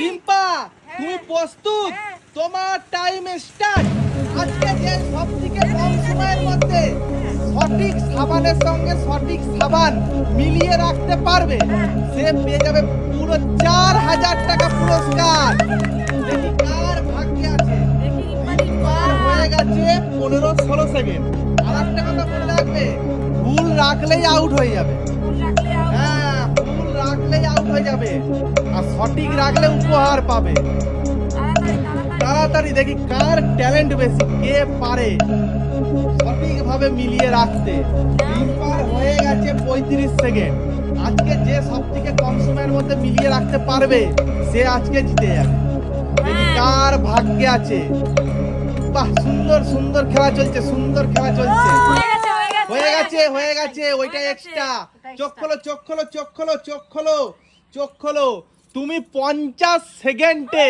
রিম্পা তুমি প্রস্তুত? হ্যাঁ। তোমার টাইম স্টার্ট আজকে যে সব থেকে কম সময়ের মধ্যে সঠিক সাবানের সঙ্গে সঠিক সাবান মিলিয়ে রাখতে পারবে। সে পেয়ে যাবে পুরো চার হাজার টাকা পুরস্কার। দেখি কার ভাগ্যে আছে। রিম্পার হয়ে গেছে পনেরো ষোলো সেকেন্ড আর একটা কথা মনে রাখবে ভুল রাখলেই আউট হয়ে যাবে। হ্যাঁ ভুল রাখলেই আউট হয়ে যাবে। সঠিক রাখলে উপহার পাবে। তাড়াতাড়ি, দেখি কার ট্যালেন্ট বেশি কে পারে সঠিকভাবে মিলিয়ে রাখতে। রিম্পার হয়ে গেছে পঁয়ত্রিশ সেকেন্ড আজকে যে সব থেকে কম সময়ের মধ্যে মিলিয়ে রাখতে পারবে সে আজকে জিতে যাবে। কার ভাগ্যে আছে। বাহ সুন্দর সুন্দর খেলা চলছে সুন্দর খেলা চলছে। হয়ে গেছে, হয়ে গেছে। ওইটা এক্সট্রা চোখ। খোলো চোখ খোলো চোখ খোলো চোখ খোলো চোখ খোলো। তুমি পঞ্চাশ সেকেন্ডে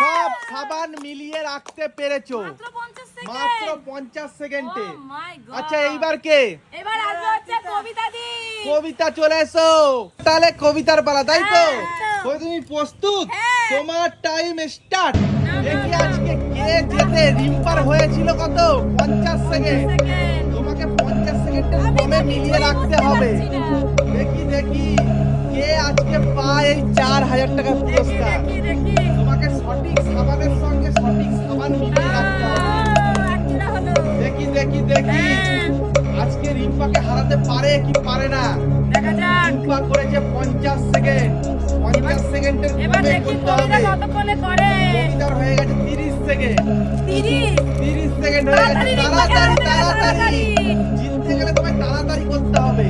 সব সাবান মিলিয়ে রাখতে পেরেছ। মাত্র 50 সেকেন্ড। মাত্র পঞ্চাশ সেকেন্ডে। Oh. আচ্ছা এইবার কে? কবিতা চলে এসো। তাহলে কবিতার পালা তাই তো? হ্যাঁ। তুমি প্রস্তুত? হ্যাঁ। তোমার টাইম স্টার্ট দেখি আজকে কে যেতে রিম্পার হয়েছিল কত? পঞ্চাশ সেকেন্ড। সেকেন্ড। তোমাকে পঞ্চাশ সেকেন্ডের কমে মিলিয়ে রাখতে হবে। হাজার টাকা পুরস্কার। তোমাকে সঠিক সাবানের সঙ্গে সঠিক সাবান মিলিয়ে রাখতে হবে। দেখি দেখি দেখি। হ্যাঁ, আজকে রিম্পাকে হারাতে পারে কি পারে না? দেখা যাক। রিম্পা করেছে পঞ্চাশ সেকেন্ড। পঞ্চাশ সেকেন্ডের এবার দেখি কবিতা কতক্ষণে করে। কবিতার হয়ে গেছে তিরিশ সেকেন্ড। তিরিশ? তিরিশ সেকেন্ড হয়ে গেছে। তাড়াতাড়ি তাড়াতাড়ি। জিততে গেলে তোমায় তাড়াতাড়ি করতে হবে।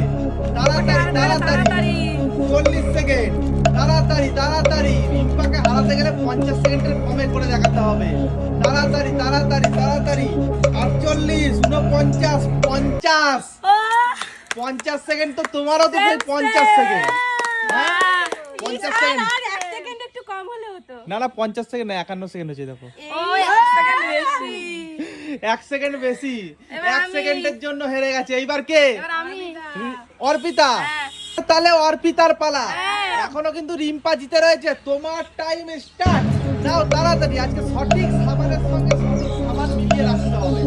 তাড়াতাড়ি তাড়াতাড়ি। পঞ্চাশ সেকেন্ডের কমে করে দেখাতে হবে। তাড়াতাড়ি তাড়াতাড়ি তাড়াতাড়ি। আটচল্লিশ উনপঞ্চাশ পঞ্চাশ। পঞ্চাশ সেকেন্ড তো তোমারও তো পঞ্চাশ সেকেন্ড। হ্যাঁ? পঞ্চাশ সেকেন্ড। না না পঞ্চাশ সেকেন্ড না একান্ন সেকেন্ড হচ্ছে দেখো। এক সেকেন্ড বেশি। এক। সেকেন্ডের জন্য হেরে গেছে। এইবার কে? অর্পিতা। হ্যাঁ। তাহলে অর্পিতার পালা। হ্যাঁ। এখনও কিন্তু রিম্পা জিতে রয়েছে। তোমার টাইম স্টার্ট যাও তাড়াতাড়ি আজকে সঠিক সাবানের সঙ্গে সঠিক সাবান মিলিয়ে রাখতে হবে।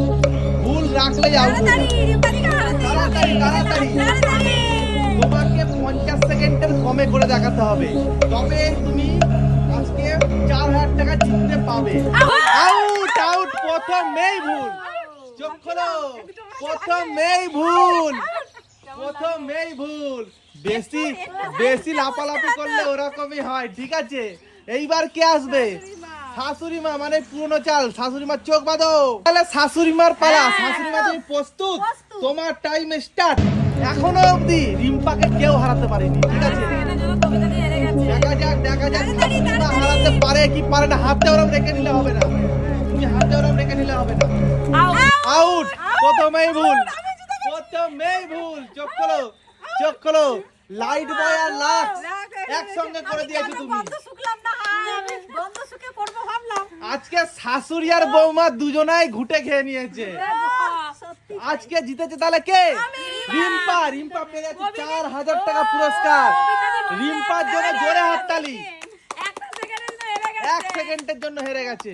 ভুল রাখলে আউট তাড়াতাড়ি। তাড়াতাড়ি। তোমাকে পঞ্চাশ সেকেন্ডের কমে করে দেখাতে হবে। তবে তুমি আজকে চার হাজার টাকা জিততে পাবে! আউট আউট প্রথমেই ভুল। চোখ খোলো। প্রথমেই ভুল। প্রথমেই ভুল। বেশি বেশি লাপালাপি করলে ওরকমই হয় ঠিক আছে? এইবার কে আসবে? শাশুড়ি মা মানে পুরনো চাল। শাশুড়ি মার চোখ বাঁধো। তাহলে শাশুড়ি মার পালা। শাশুড়ি মা তুমি প্রস্তুত। তোমার টাইম স্টার্ট এখনও অবধি রিম্পাকে কেউ হারাতে পারেনি ঠিক আছে। দেখা যাক দেখা যাক। হারাতে পারে কি পারে না। হাতে ওরম রেখে নিলে হবে না। তুমি হাতে ওরম রেখে নিলে হবে না। আউট প্রথমেই ভুল। প্রথমেই ভুল চোখ খোলো চোখ খোলো। লাইট বয় আর লাক্স একসঙ্গে করে দিয়েছ তুমি। আজকে শাশুড়ি আর বৌমা দুজনাই ঘুটে খেয়ে নিয়েছে। আজকে জিতেছে তাহলে কে? রিম্পা। রিম্পা পেয়ে যাচ্ছে চার হাজার টাকা পুরস্কার। রিম্পার জন্য জোরে হাততালি। এক সেকেন্ডের জন্য হেরে গেছে।